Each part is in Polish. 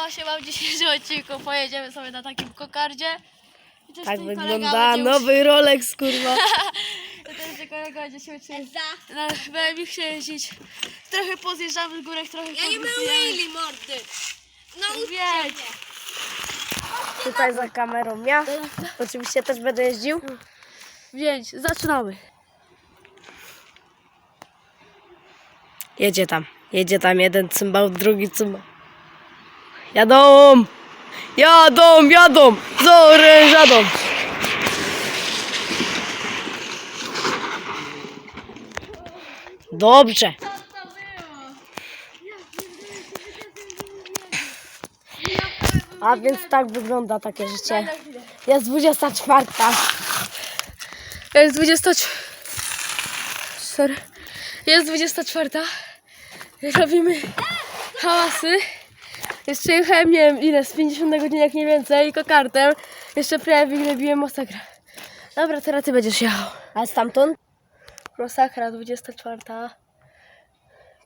właśnie mam w dzisiejszym odcinku. Pojedziemy sobie na takim kokardzie. I to Tak kolega wygląda będzie nowy Rolex, kurwa. uczy- To jest kolega będzie się uczył na BMX jeździć. Trochę pozjeżdżamy z górek, trochę Ja nie myli mordy. Nauczcie Wiedź. mnie. Tutaj za kamerą ja. Oczywiście też będę jeździł. Wiedź, zaczynamy. Jedzie tam. Jedzie tam jeden cymbał, drugi cymbał. Jadą! Jadą, jadą! Z orężadą! Dobrze. A więc tak wygląda takie życie. Jest 24. Jest 24. Jest 24. Robimy hałasy. Jeszcze jechałem, nie wiem ile, z 50 godzinek nie więcej, i kokartem. Jeszcze prawie wybiłem masakra. Dobra, teraz ty będziesz jechał. A stamtąd? Masakra 24.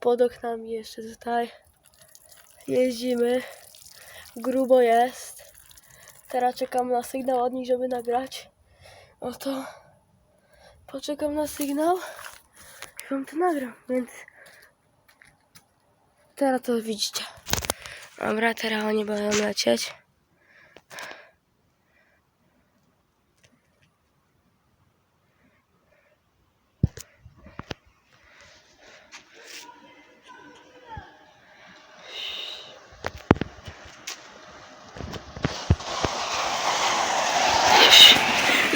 Pod oknami jeszcze tutaj. Jeździmy. Grubo jest. Teraz czekam na sygnał od nich, żeby nagrać. Oto. Poczekam na sygnał. I wam to nagram, więc. Teraz to widzicie. Dobra, teraz oni będą lecieć.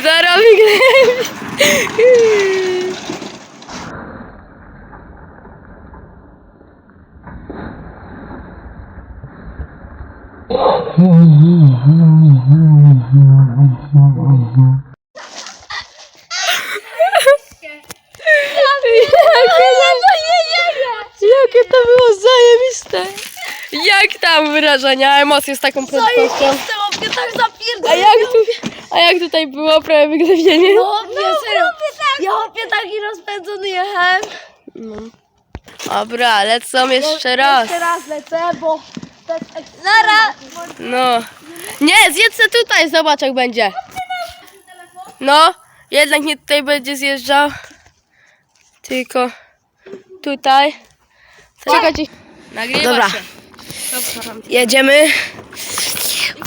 Zaraz wygrałem. Jakie to było zajebiste! Jak tam wyrażenia, emocje z taką prędkością? Mnie tak zapierdolę. A jak, tu, a jak tutaj było prawie wygryzienie? No, nie, serio. Ja chłopie taki rozpędzony jechałem. No. Dobra, lecą jeszcze raz. Teraz lecę, bo Zara. No. Nie, zjedź se tutaj, zobacz jak będzie. No, jednak nie tutaj będzie zjeżdżał. Tylko tutaj. Czekajcie. Nagrywa Dobra. się. Jedziemy.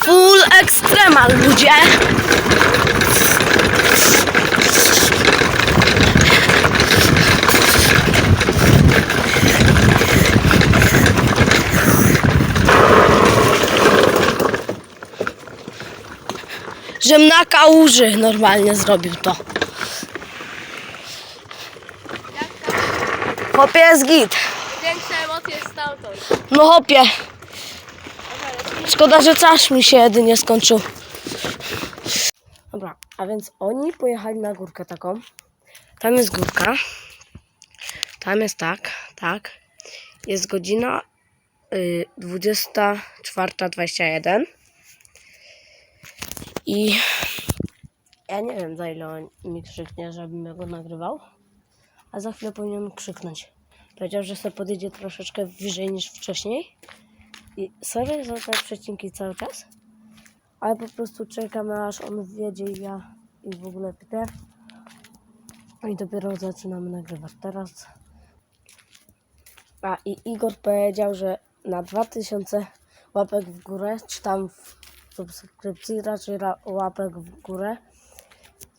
Full ekstremal, ludzie. Żem na kałuży normalnie zrobił to. Hopie jest git. Większe emocje stamtąd. No hopie. Szkoda, że czas mi się jedynie skończył. Dobra, a więc oni pojechali na górkę taką. Tam jest górka. Tam jest tak, tak. Jest godzina y, 24.21. I ja nie wiem za ile mi krzyknie, żebym go nagrywał. A za chwilę powinien krzyknąć. Powiedział, że sobie podjedzie troszeczkę wyżej niż wcześniej. I sorry za te przecinki cały czas. Ale po prostu czekamy aż on wjedzie i ja i w ogóle Peter. I dopiero zaczynamy nagrywać. Teraz. A i Igor powiedział, że na 2000 łapek w górę, czy tam w subskrypcji, raczej ra- łapek w górę,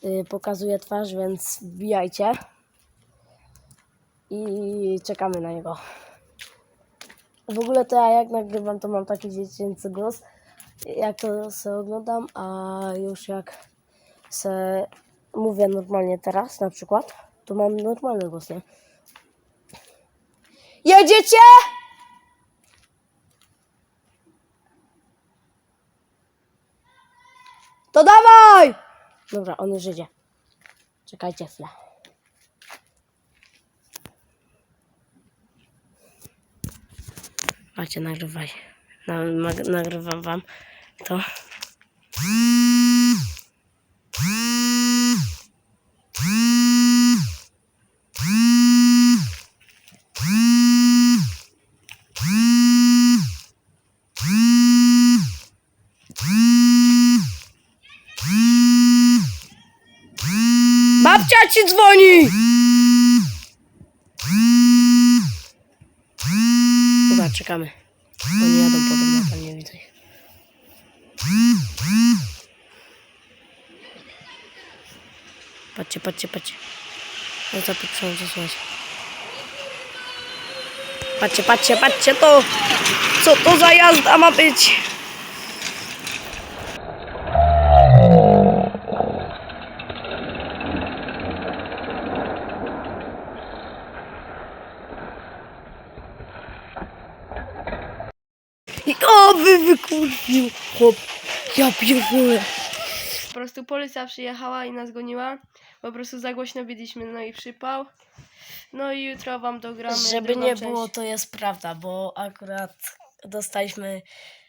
yy, pokazuje twarz, więc wbijajcie. I czekamy na niego. W ogóle to ja jak nagrywam, to mam taki dziecięcy głos. Jak to se oglądam, a już jak se mówię normalnie teraz na przykład, to mam normalny głos, nie? Jedziecie? To dawaj! Dobra, on już jedzie. Czekajcie chwilę. Macie, nagrywaj. Na, nag- nagrywam wam to. Ci dzwoni! Dobra, czekamy. Oni jadą podobno, tam nie widzę ich. Patrzcie, patrzcie, patrzcie. No to patrzę, co słychać. Patrzcie, patrzcie, patrzcie to! Co to za jazda ma być? O, wy wykurwił chłop. Ja pierdolę. Po prostu policja przyjechała i nas goniła. Po prostu za głośno byliśmy, no i przypał. No i jutro wam dogramy Żeby drugą nie część. było, to jest prawda, bo akurat dostaliśmy,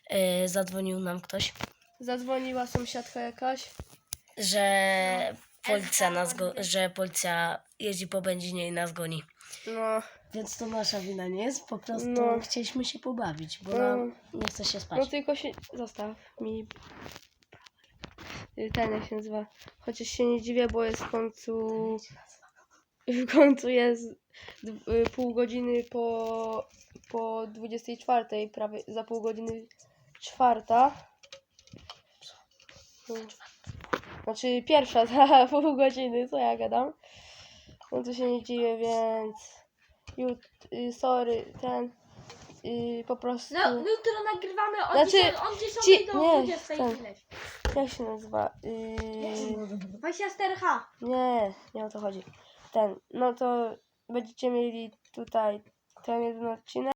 e, zadzwonił nam ktoś, Zadzwoniła sąsiadka jakaś. że policja nas, go, że policja jeździ po będzinie i nas goni. No, Więc to nasza wina nie jest, po prostu No. chcieliśmy się pobawić, bo No. nam nie chce się spać. no tylko się... Zostaw mi... Ten jak się nazywa. Chociaż się nie dziwię, bo jest w końcu... W końcu jest d- y, pół godziny po, po 24, prawie za pół godziny czwarta. Hmm. Znaczy pierwsza za pół godziny, co ja gadam. No to się nie dziwię, więc jut, y, sorry, ten y, po prostu... No, jutro nagrywamy od Znaczy, 10, od 10 ci- do nie, 20 ten. ileś. Jak się nazywa? Yy, Właśnie 4H. nie, nie o to chodzi. Ten, no to będziecie mieli tutaj ten jeden odcinek.